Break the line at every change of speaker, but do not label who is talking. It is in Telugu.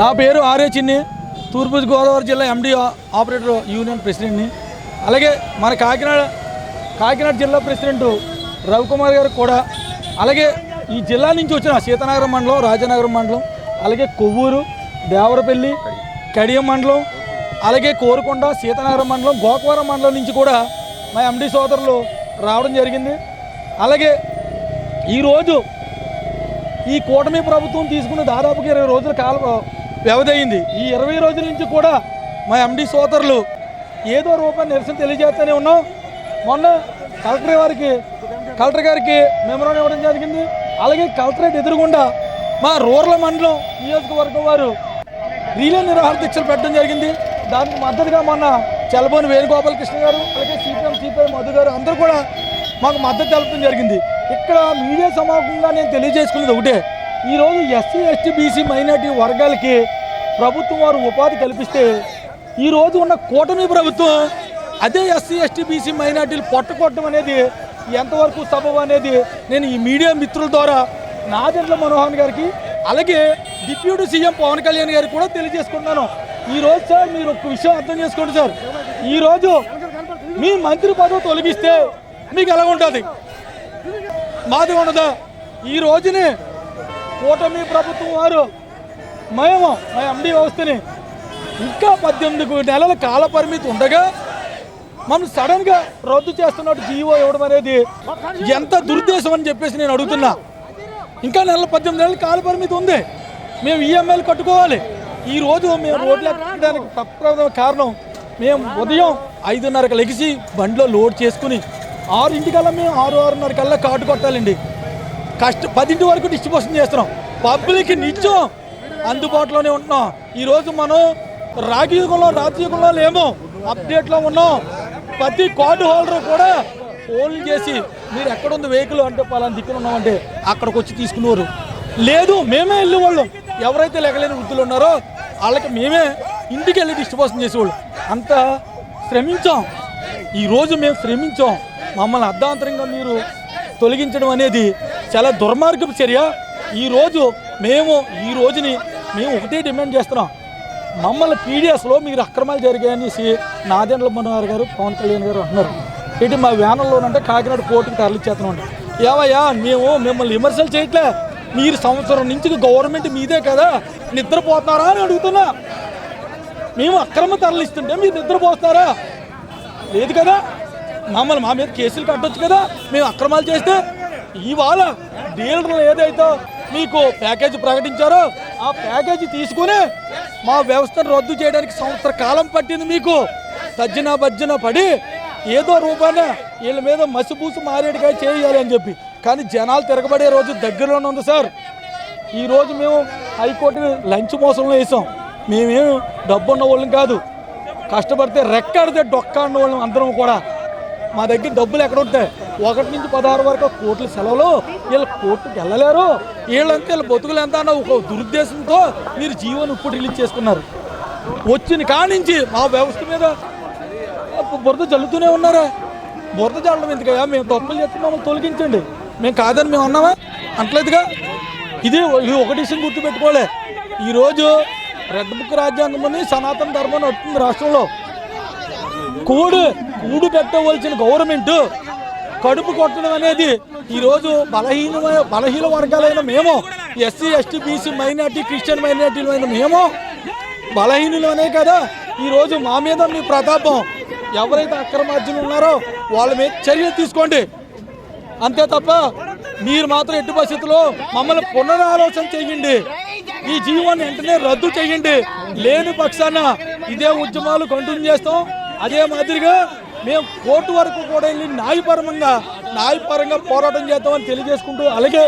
నా పేరు ఆర్య చిన్ని. తూర్పుగోదావరి జిల్లా ఎండి ఆపరేటర్ యూనియన్ ప్రెసిడెంట్ని. అలాగే మన కాకినాడ కాకినాడ జిల్లా ప్రెసిడెంట్ రవికుమార్ గారు కూడా అలాగే ఈ జిల్లా నుంచి వచ్చిన సీతనగరం మండలం రాజనగరం మండలం అలాగే కొవ్వూరు దేవరపల్లి కడియం మండలం అలాగే కోరుకొండ సీతనగరం మండలం గోకవరం మండలం నుంచి కూడా మా ఎండి సోదరులు రావడం జరిగింది. అలాగే ఈరోజు ఈ కూటమి ప్రభుత్వం తీసుకున్న దాదాపుగా ఇరవై రోజుల కాల వ్యవధి అయింది. ఈ ఇరవై రోజుల నుంచి కూడా మా ఎండి సోదరులు ఏదో రూపాయి నిరసన తెలియజేస్తూనే ఉన్నాం. మొన్న కలెక్టర్ వారికి కలెక్టర్ గారికి మెమోరాండం ఇవ్వడం జరిగింది. అలాగే కలెక్టరేట్ ఎదురుగుండా మా రూరల్ మండలం నియోజకవర్గం వారు రీలే నిర్వహణ దీక్షలు పెట్టడం జరిగింది. దానికి మద్దతుగా మొన్న చలబోని వేణుగోపాలకృష్ణ గారు అలాగే సిపిఎం సిపిఐ మధు గారు అందరూ కూడా మాకు మద్దతు తెలపడం జరిగింది. ఇక్కడ మీడియా సమావేశంగా నేను తెలియజేసుకున్నది ఒకటే. ఈరోజు ఎస్సీ ఎస్టీ బీసీ మైనార్టీ వర్గాలకి ప్రభుత్వం వారు ఉపాధి కల్పిస్తే ఈరోజు ఉన్న కూటమి ప్రభుత్వం అదే ఎస్సీ ఎస్టీ బీసీ మైనార్టీలు పొట్టకొట్టడం అనేది ఎంతవరకు సబబు అనేది నేను ఈ మీడియా మిత్రుల ద్వారా నాదెండ్ల మనోహర్ గారికి అలాగే డిప్యూటీ సీఎం పవన్ కళ్యాణ్ గారికి కూడా తెలియజేసుకుంటున్నాను. ఈరోజు సార్ మీరు ఒక విషయం అర్థం చేసుకోండి సార్. ఈరోజు మీ మంత్రి పదవి తొలగిస్తే మీకు ఎలా ఉంటుంది? మాది ఉండదా? ఈ రోజునే కూటమి ప్రభుత్వం వారు మేము మా ఎండి వ్యవస్థని ఇంకా పద్దెనిమిది నెలల కాల పరిమితి ఉండగా మనం సడన్గా రద్దు చేస్తున్నట్టు జీవో ఇవ్వడం అనేది ఎంత దురుద్దేశం అని చెప్పేసి నేను అడుగుతున్నా. ఇంకా నెల పద్దెనిమిది నెలల కాల పరిమితి ఉంది. మేము ఈఎంఐలు కట్టుకోవాలి. ఈ రోజు మేము రోడ్లు ఎక్కడానికి తప్ప కారణం మేము ఉదయం ఐదున్నరకు లెగిసి బండిలో లోడ్ చేసుకుని ఆరింటికల్లా మేము ఆరు ఆరున్నర కల్లా కాటు కొట్టాలండి. కష్ట పదింటి వరకు డిస్ట్రిబ్యూషన్ చేస్తున్నాం. పబ్లిక్ నిత్యం అందుబాటులోనే ఉంటున్నాం. ఈరోజు మనం రాగి యుగంలో రాతి యుగంలో లేము అప్డేట్లో ఉన్నాం. ప్రతి కార్డు హోల్డర్ కూడా ఫోన్లు చేసి మీరు ఎక్కడుంది వెహికల్? అంటే పలానా దిక్కున ఉన్నామంటే అక్కడికి వచ్చి తీసుకునేవారు. లేదు మేమే వెళ్ళేవాళ్ళం. ఎవరైతే లెగలేని వృద్ధులు ఉన్నారో వాళ్ళకి మేమే ఇంటికి వెళ్ళి డిస్ట్రిబ్యూషన్ చేసేవాళ్ళు. అంత శ్రమించాం. ఈరోజు మేము శ్రమించాం. మమ్మల్ని అర్ధాంతరంగా మీరు తొలగించడం అనేది చాలా దుర్మార్గపు చర్య. ఈరోజు మేము ఈ రోజుని మేము ఒకటే డిమాండ్ చేస్తున్నాం. మమ్మల్ని పీడిఎస్లో మీరు అక్రమాలు జరిగాయనేసి నాదెండ్ల మనోహర్ గారు పవన్ కళ్యాణ్ గారు అంటున్నారు. ఇటు మా వ్యానంలోనంటే కాకినాడ కోర్టుకు తరలిచ్చేస్తున్నాం ఏవయ్యా మేము మిమ్మల్ని విమర్శలు చేయట్లే. మీరు సంవత్సరం నుంచి గవర్నమెంట్ మీదే కదా నిద్రపోతున్నారా అని అడుగుతున్నా. మేము అక్రమ తరలిస్తుంటే మీరు నిద్రపోతున్నారా? లేదు కదా. మమ్మల్ని మా మీద కేసులు కట్టొచ్చు కదా. మేము అక్రమాలు చేస్తే ఇవాళ డీలర్లు ఏదైతే మీకు ప్యాకేజ్ ప్రకటించారో ఆ ప్యాకేజీ తీసుకుని మా వ్యవస్థను రద్దు చేయడానికి సంవత్సర కాలం పట్టింది మీకు. తజ్జన భజ్జన పడి ఏదో రూపాన వీళ్ళ మీద మసిపూసి మారేడుగా చేయాలి అని చెప్పి. కానీ జనాలు తిరగబడే రోజు దగ్గరలోనే ఉంది సార్. ఈరోజు మేము హైకోర్టుని లంచ్ మోసంలో వేసాం. మేమేం డబ్బు ఉన్న వాళ్ళం కాదు. కష్టపడితే రెక్కడితే డొక్క ఉన్న వాళ్ళం అందరం కూడా. మా దగ్గర డబ్బులు ఎక్కడ ఉంటాయి? ఒకటి నుంచి పదహారు వరకు కోట్ల సెలవులు. వీళ్ళు కోర్టుకి వెళ్ళలేరు. వీళ్ళంతా వీళ్ళ బతుకులు ఎంత అన్న ఒక దురుద్దేశంతో మీరు జీవన్ ఇప్పుడు రిలీజ్ చేసుకున్నారు. వచ్చిన కానించి మా వ్యవస్థ మీద బురద చల్లుతూనే ఉన్నారా. బురద చల్లడం ఎందుకయ్యా? మేము తప్పులు చేస్తే మమ్మల్ని తొలగించండి. మేము కాదని మేము అన్నామా? అంటలేదుగా ఇది ఒకటి ఒక విషయం గుర్తుపెట్టుకోలే ఈరోజు రెడ్ బుక్ రాజ్యాంగం అని సనాతన ధర్మం వస్తుంది రాష్ట్రంలో. కోడు కూడు పెట్టవలసిన గవర్నమెంట్ కడుపు కొట్టడం అనేది ఈరోజు బలహీనమైన బలహీన వర్గాలైన మేము SC ST BC minority Christian మైనార్టీలైన మేము బలహీనులనే కదా. ఈరోజు మా మీద మీ ప్రతాపం. ఎవరైతే అక్రమార్జులు ఉన్నారో వాళ్ళ మీద చర్యలు తీసుకోండి. అంతే తప్ప మీరు మాత్రం ఎట్టి పరిస్థితుల్లో మమ్మల్ని పునరాలోచన చేయండి. ఈ జీవాన్ని వెంటనే రద్దు చేయండి. లేని పక్షాన ఇదే ఉద్యమాలు కంటిన్యూ చేస్తాం. అదే మాదిరిగా మేము కోర్టు వరకు కూడా వెళ్ళి న్యాయపరంగా న్యాయపరంగా పోరాటం చేద్దామని తెలియజేసుకుంటూ అలాగే